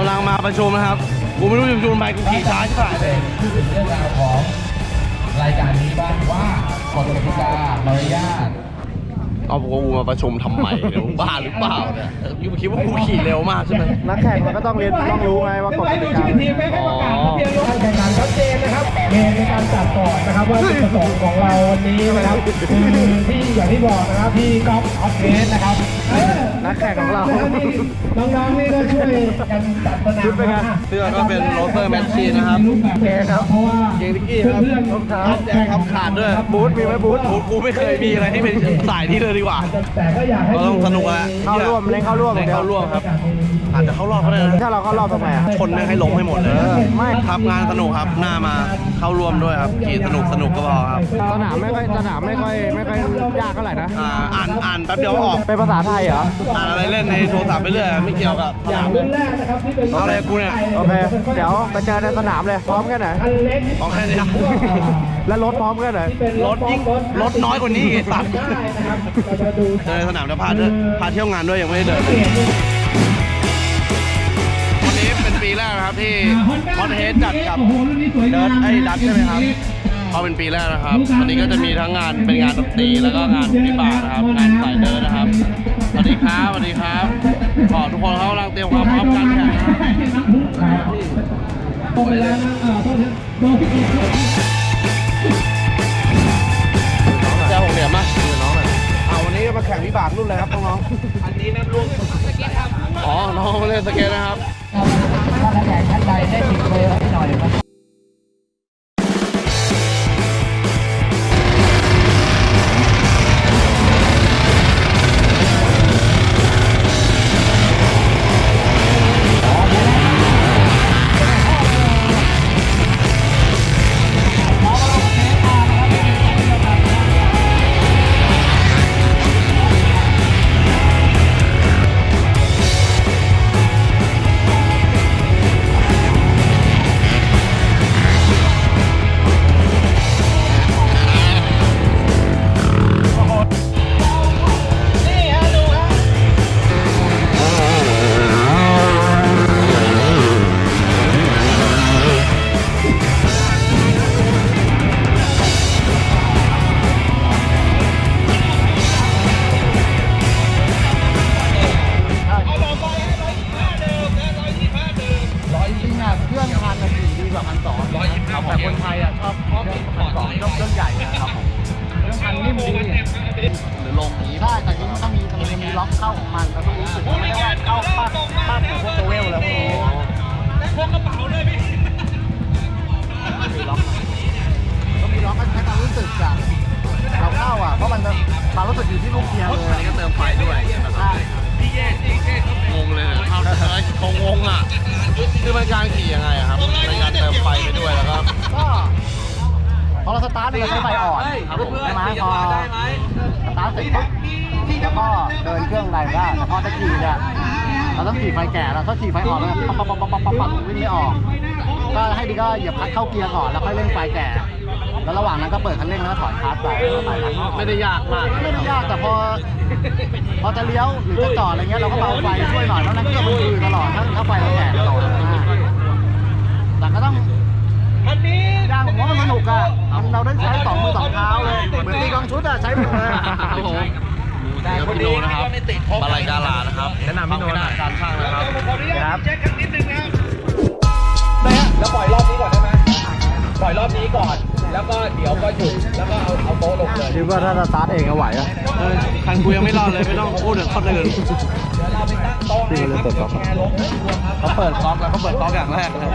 กำลังมาประชุมนะครับ กูไม่รู้จะประชุมไปกูขี่ช้าใช่ไหายเลยเรื่องราวของรายการนี้บ้างว่ากฎกติกามารยาท เอาพวกกูมาประชุมทำไมเนี่ยมึงบ้าหรือเปล่าเนี่ยเออกูคิดว่ากูขี่เร็วมากใช่ไหมนักแข่งมันก็ต้องเรียนต้องรู้ไงว่ากฎกติกาทีมไม่ให้ประกาศทะเบียนรถการแข่งขันชัดเจนนะครับเกณฑ์ในการจัดก่อนนะครับว่าจุดประสงค์ของเราวันนี้นะครับคือที่อย่างที่บอกนะครับพี่ก๊อฟออฟเทสนะครับเออนักแข่งของเราแล้วนี่น้องๆนี่ก็ช่วยกันจัดสนามชุดเป็นไงเสื้อก็เป็นโรเตอร์แมชชีนนะครับรูปแบบโอเคครับเพราะว่าเกงลิกกี้ครับเพื่อนๆรองเท้าแจกครับขาดด้วยบูธมีไหมบูธกูกูไม่เคยมีอะไรที่เป็นสายนี้เลยดีกว่า แต่ก็อยากให้เราต้องสนุกแล้วเข้าร่วมเล่นเข้าร่วมเล่นเข้าร่วมครับ อาจจะเข้ารอบก็ได้นะถ้าเราเข้ารอบทำไมอะ ชนแม่งให้ลงให้หมดเลยเออไม่ ครับงานสนุกครับหน้ามาเข้าร่วมด้วยครับขี่สนุกสนุกก็พอครับสนามไม่ค่อยสนามไม่ค่อยไม่ค่อยยากเท่าไหร่นะอ่าอ่านอ่านแป๊บเดียวออกเป็นภาษาไทยเหรออ่านอะไรเล่นในโทรศัพท์ไปเรื่อยไม่เกี่ยวกับสนามรุ่นแรกนะครับที่เป็นเอาอะไรกูเนี่ยโอเคเดี๋ยวไปเจอในสนามเลยพร้อมแค่ไหนคันเล็กของแค่นี้แล้วรถพร้อมแค่ไหนรถยิ่งรถน้อยกว่านี้อีกไอ้สัตว์ได้นะครับเราจะดูเดินสนามเดี๋ยวพาเดินพาเที่ยวงานด้วยยังไม่ได้เดินเปลี่ยนวันนี้เป็นปีแรก นะครับที่มอเตอร์เฮดจัดกับโอ้โหรุ่นนี้สวยเดิงามนไอ้ดัดใช่ไหมครับก็เป็นปีแรกนะครับวันนี้ก็จะมีทั้งงานเป็นงานดนตรีแล้วก็งานวิบากนะครับงานสายเดินนะครับสวัสดีครับสวัสดีครับขอทุกคนเขากำลังเตรียมความพร้อมการแข่งนะครับตรงไปแล้วนะเออโทษนะโดนพี่อีกเจ้าหกเหลี่ยมมาน้องหน่อยเอาวันนี้มาแข่งวิบากรุ่นอะไรครับน้องๆอันนี้แม่รุ่นสเก็ตครับอ๋อ น้องมาเล่นสเก็ตนะครับถ้าแข่งท่าน ใจได้ติดเลยให้หน่อยครับ ลงนี้ได้แต่นี่มันต้องมีมันจะมีล็อกเข้าของมันแล้วต้องรู้สึกไม่ได้ว่าเข้าปั๊บปั๊บคือนพวกตัวเวลแล้วพวกนี้พวกกระเป๋าเลยพี่มีล็อกต้องมีล็อกให้ใช้ความรู้สึกจากเราเข้าอะเพราะมันจะความรู้สึกอยู่ที่ลูกเกียร์เลยก็เติมไฟด้วยใช่งงเลยเนี่ยเข้าอะไรคงงงอะคือมันการขี่ยังไงอะครับในการเติมไฟไปด้วยแล้วก็ก็พอเราสตาร์ทเนี่ยเราใช้ไฟอ่อนใช่ไหมพอ สตาร์ทเสร็จปุ๊บแล้วก็เดินเครื่องอะไรได้แต่พอจะขี่เนี่ยเราต้องขี่ไฟแก่เราต้องขี่ไฟอ่อนแล้วปั๊บปั๊บปั๊บปั๊บปั๊บปั๊บวิ่งไม่ออก ก็ให้ดีก็เหยียบคลัตช์เข้าเกียร์ก่อนแล้วค่อยเร่งไฟแก่ แล้วระหว่างนั้นก็เปิดคันเร่งแล้วก็ถอนคลัตช์ไปแล้วไปครับไม่ได้ยากมาก ไม่ได้ยากแต่พอ พอจะเลี้ยวหรือจะจอดอะไรเงี้ยเราก็เบาไฟช่วยหน่อยแล้วนั้นก็มือตลอดถ้าถ้าไฟเราแก่ตลอดแต่ก็ต้อง คันนี้ ย่างผมว่ามันสนุกอะมัน เราได้ใช้สองมือสองเท้าเลย เหมือนตีกลองชุดอะใช้หมดเลยครับผมนี่ครับพี่โนนะครับมารายการลานะครับแนะนำพี่โนหน่อยการช่างนะครับครับเช็คกันนิดนึงนะครับนะฮะแล้วปล่อยรอบนี้ก่อนได้ไหมปล่อยรอบนี้ก่อน แล้วก็เดี๋ยวก็หยุดแล้วก็เอาเอาโต๊ะลงเลยคิดว่าถ้าสตาร์ทเองก็ไหวอะเออคันกูยังไม่รอดเลยไม่ต้องพูดถึงคนอื่นเดี๋ยวเราไปตั้งโต๊ะให้ครับเดี๋ยวแชร์ลงให้ดูครับเขาเปิดก๊อกแล้วเขาเปิดก๊อกอย่างแรกเลย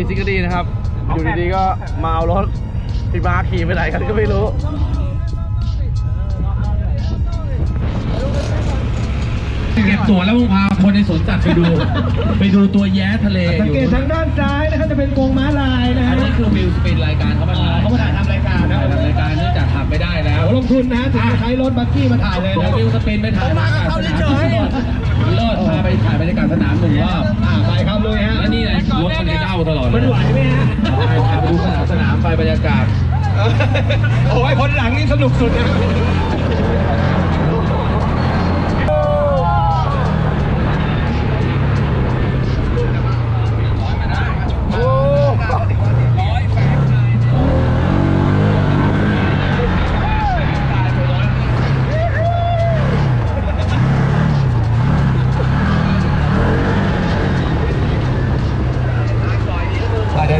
กับพี่ๆซิกกดีนะครับ อยู่ดีๆก็มาเอารถพี่มาขี่ไปไหนกันก็ไม่รู้เก็บตั๋วแล้วมึงพาคนในสวนสัตว์ไปดู ไปดูตัวแย้ทะเลสัองยู่เกตทางด้านซ้ายนะครับจะเป็นกรงม้าลายนะอัฮะนนี้คือวิวสปีดรายการเขามาถ่ายเขามาถ่ายทำรายการนะถ่ายทำรายการเนื่องจากขับไม่ได้แล้วโอ้ลงทุนนะฮะถึงจะใช้รถบักกี้มาถ่ายเลยเดี๋ยนะววิวสปีดไปถ่ายบรรยากาศสนาม เลิศพาไปถ่ายบรรยากาศสนามหนึ่งรอบอ่าไปครับเลยฮะแล้วนี่ไงรถมันให้เด้าตลอดเลมันยไหวไหมฮะไปพาไปดูสนามสนามไปบรรยากาศ โอ้ยคนหลังนี่สนุกสุดนะ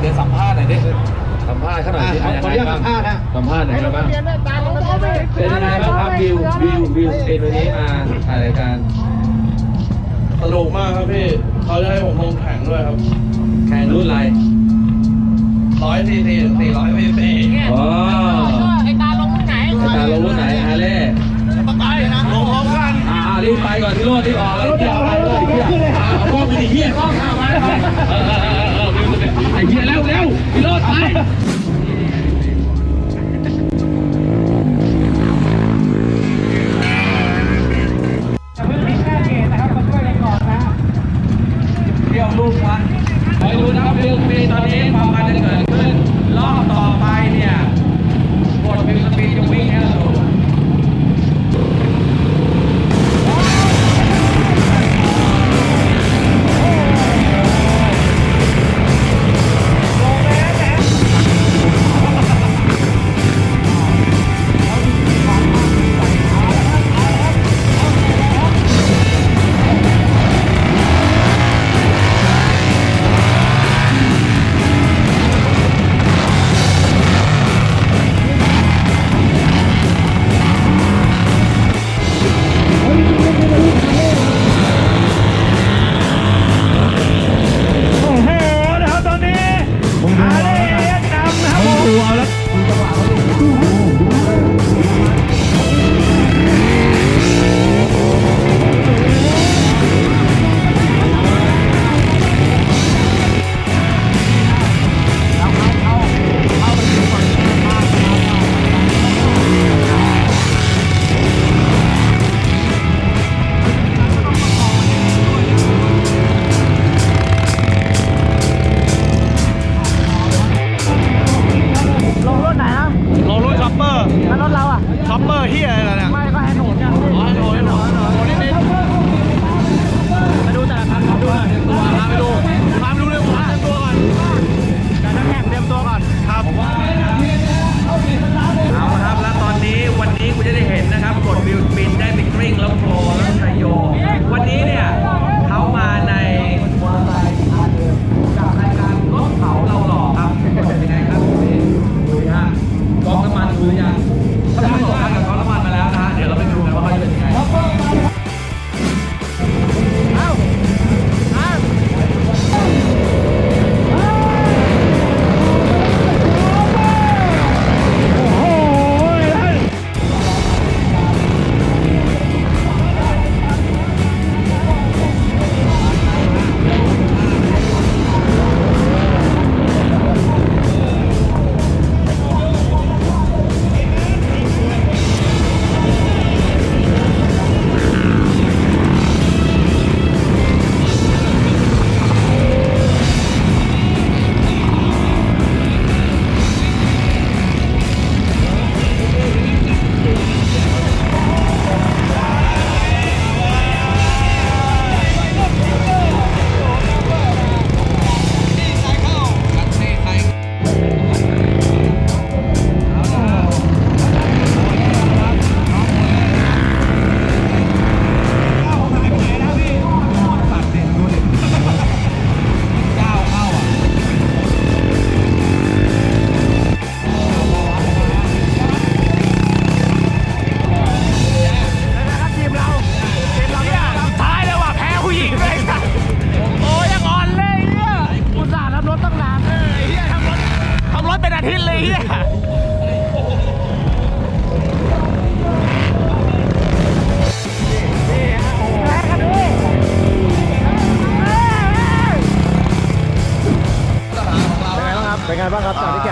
เดี๋ยวเดี๋ยวสัมภาษณ์หน่อยดิสัมภาษณ์เขาหน่อยดิขออนุญาตสัมภาษณ์ฮะสัมภาษณ์หน่อยครับบ้างเป็นยังไงบ้างครับวิววิววิวสปีดวันนี้มาถ่ายรายการสนุกมากครับพี่เขาจะให้ผมลงแข่งด้วยครับแข่งรุ่นอะไรร้อยซีซีถึงสี่ร้อยซีซีอ๋อไอ้ตาลงที่ไหนไอ้ตาลงรุ่นไหนฮาเล่ไปนะลงพร้อมกันอ่ารีบไปก่อนที่โรดรีบออกเลยเดี๋ยว พี่ มือยังไม่ตก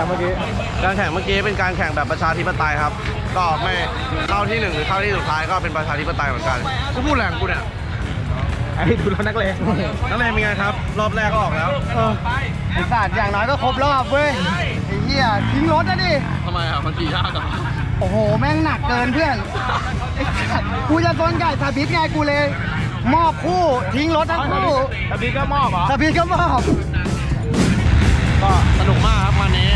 แข่งเมื่อกี้เป็นการแข่งแบบประชาธิปไตยครับ ก็ไม่เข้าที่หนึ่งหรือเข้าที่สุดท้ายก็เป็นประชาธิปไตยเหมือนกันกูพูดแรงกูเนี่ยไอ้ดูแล้วนักเลงนักเรียนเป็นไงครับ รอบแรกก็ออกแล้วไอ้สัตว์อย่างน้อยก็ครบรอบเว้ยไอ้เหี้ยทิ้งรถนะดิทำไมอะมันขี่ยากอะโอ้โห แม่งหนักเกินเพื่อนไอ้สัตว์กูจะโดนไก่สาบิทไงกูเลย มอบคู่ทิ้งรถทั้งคู่ตะบีก็มอบเหรอสาบิทก็มอบ ก็สนุกมากครับวันนี้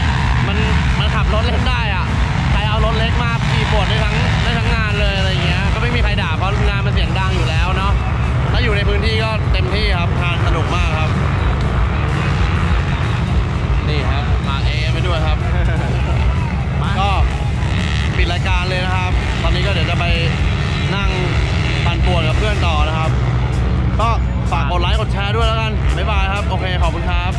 มันมันขับรถเล่นได้อะ ใครเอารถเล็กมาขี่ปวดได้ทั้งได้ทั้งงานเลยอะไรเงี้ย ก็ไม่มีใครด่าเพราะงานมันเสียงดังอยู่แล้วเนาะ ถ้าอยู่ในพื้นที่ก็เต็มที่ครับทานสนุกมากครับ นี่ครับมาเอไปด้วยครับ ก็ปิดรายการเลยนะครับ ตอนนี้ก็เดี๋ยวจะไปนั่งปั่นป่วนกับเพื่อนต่อนะครับ ก็ฝากกดไลค์กดแชร์ด้วยแล้วกัน บ๊ายบายครับ โอเค ขอบคุณครับ